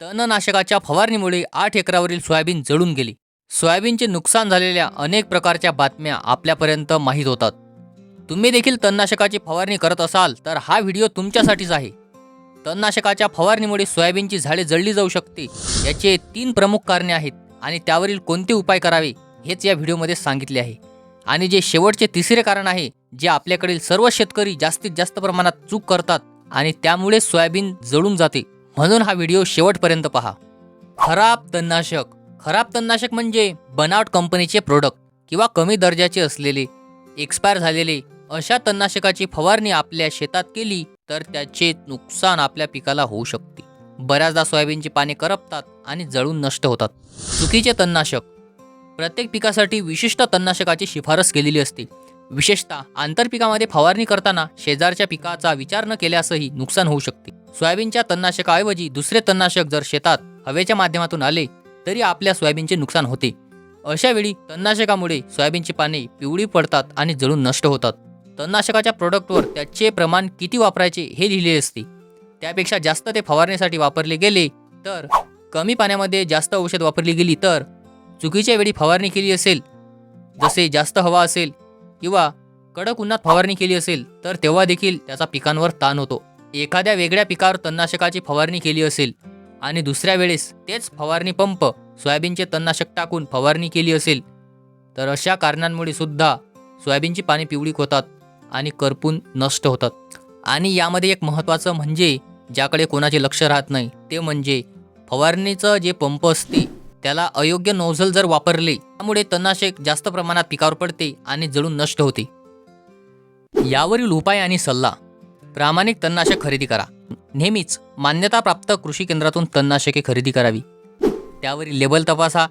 तणनाशकाच्या फवारणीमुळे आठ एकरावरील सोयाबीन जळून गेली. सोयाबीनचे नुकसान झालेल्या अनेक प्रकारच्या बातम्या आपल्यापर्यंत माहीत होतात. तुम्ही देखील तणनाशकाची फवारणी करत असाल तर हा व्हिडिओ तुमच्यासाठीच आहे. तणनाशकाच्या फवारणीमुळे सोयाबीनची झाडे जळली जाऊ शकते याचे तीन प्रमुख कारणे आहेत आणि त्यावरील कोणते उपाय करावे हेच या व्हिडिओमध्ये सांगितले आहे. आणि जे शेवटचे तिसरे कारण आहे जे आपल्याकडील सर्व शेतकरी जास्तीत जास्त प्रमाणात चूक करतात आणि त्यामुळे सोयाबीन जळून जाते. म्हणून हा व्हिडिओ शेवटपर्यंत पहा. खराब तणनाशक. खराब तणनाशक म्हणजे बनावट कंपनीचे प्रोडक्ट किंवा कमी दर्जाचे असलेले एक्सपायर झालेले अशा तणनाशकाची फवारणी आपल्या शेतात केली तर त्याचे नुकसान आपल्या पिकाला होऊ शकते. बऱ्याचदा सोयाबीनची पाने करपतात आणि जळून नष्ट होतात. चुकीचे तणनाशक. प्रत्येक पिकासाठी विशिष्ट तणनाशकाची शिफारस केलेली असते. विशेषतः आंतरपिकामध्ये फवारणी करताना शेजारच्या पिकाचा विचार न केल्यासही नुकसान होऊ शकते. सोयाबीनच्या तणनाशकाऐवजी दुसरे तणनाशक जर शेतात हवेच्या माध्यमातून आले तरी आपल्या सोयाबीनचे नुकसान होते. अशा वेळी तणनाशकामुळे सोयाबीनची पाने पिवळी पडतात आणि जळून नष्ट होतात. तणनाशकाच्या प्रोडक्टवर त्याचे प्रमाण किती वापरायचे हे लिहिले असते. त्यापेक्षा जास्त ते फवारणीसाठी वापरले गेले तर कमी पाण्यामध्ये जास्त औषध वापरली गेली तर चुकीच्या वेळी फवारणी केली असेल जसे जास्त हवा असेल किंवा कडक उन्हात फवारणी केली असेल तर तेव्हा देखील त्याचा पिकांवर ताण होतो. एखाद्या वेगळ्या पिकावर तणनाशकाची फवारणी केली असेल आणि दुसऱ्या वेळेस तेच फवारणी पंप सोयाबीनचे तणनाशक टाकून फवारणी केली असेल तर अशा कारणांमुळे सुद्धा सोयाबीनची पाने पिवळी होतात आणि करपून नष्ट होतात. आणि यामध्ये एक महत्त्वाचं म्हणजे ज्याकडे कोणाचे लक्ष राहत नाही ते म्हणजे फवारणीचं जे पंप असते त्याला अयोग्य नोझल जर वापरले त्यामुळे तणनाशक जास्त प्रमाणात पिकावर पडते आणि जळून नष्ट होते. यावरील उपाय आणि सल्ला. प्रामाणिक तणनाशक खरेदी करा. नेहमीच मान्यताप्राप्त कृषी केंद्रातून तणनाशके खरेदी करावी. त्यावरील लेबल तपासा.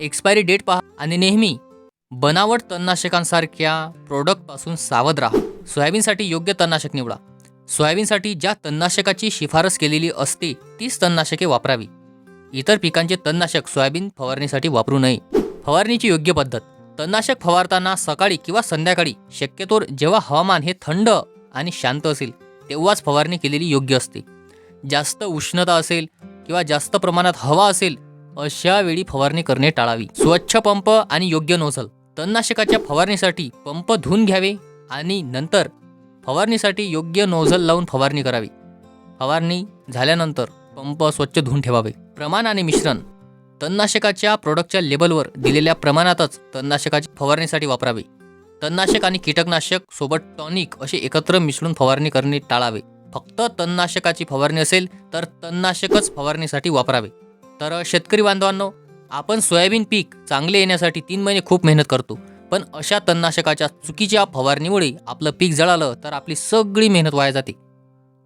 एक्सपायरी डेट पहा आणि नेहमी बनावट तणनाशकांसारख्या प्रोडक्टपासून सावध राहा. सोयाबीनसाठी योग्य तणनाशक निवडा. सोयाबीनसाठी ज्या तणनाशकाची शिफारस केलेली असते तीच तणनाशके वापरावी. इतर पिकांचे तणनाशक सोयाबीन फवारणीसाठी वापरू नये. फवारणीची योग्य पद्धत. तणनाशक फवारताना सकाळी किंवा संध्याकाळी शक्यतो जेव्हा हवामान हे थंड आणि शांत असेल तेव्हाच फवारणी केलेली योग्य असते. जास्त उष्णता असेल किंवा जास्त प्रमाणात हवा असेल अशा वेळी फवारणी करणे टाळावी. स्वच्छ पंप आणि योग्य नोझल. तणनाशकाच्या फवारणीसाठी पंप धुवून घ्यावे आणि नंतर फवारणीसाठी योग्य नोझल लावून फवारणी करावी. फवारणी झाल्यानंतर पंप स्वच्छ धुवून ठेवावे. प्रमाण आणि मिश्रण. तणनाशकाच्या प्रोडक्टच्या लेबलवर दिलेल्या प्रमाणातच तणनाशकाची फवारणीसाठी वापरावे. तणनाशक आणि कीटकनाशक सोबत टॉनिक असे एकत्र मिसळून फवारणी करणे टाळावे. फक्त तणनाशकाची फवारणी असेल तर तणनाशकच फवारणीसाठी वापरावे. तर शेतकरी बांधवांनो आपण सोयाबीन पीक चांगले येण्यासाठी तीन महिने खूप मेहनत करतो. पण अशा तणनाशकाच्या चुकीच्या फवारणीमुळे आपलं पीक जळालं तर आपली सगळी मेहनत वाया जाते.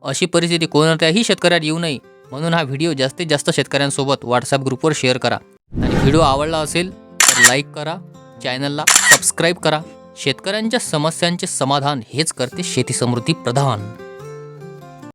अशी परिस्थिती कोणत्याही शेतकऱ्यात येऊ नये. म्हणून हा व्हिडिओ जास्तीत जास्त शेतकऱ्यांसोबत व्हॉट्सअप ग्रुपवर शेअर करा. आणि व्हिडिओ आवडला असेल तर लाईक करा चॅनलला सबस्क्राईब करा. शेतकऱ्यांच्या समस्यांचे समाधान हेच करते शेती समृद्धी प्रधान.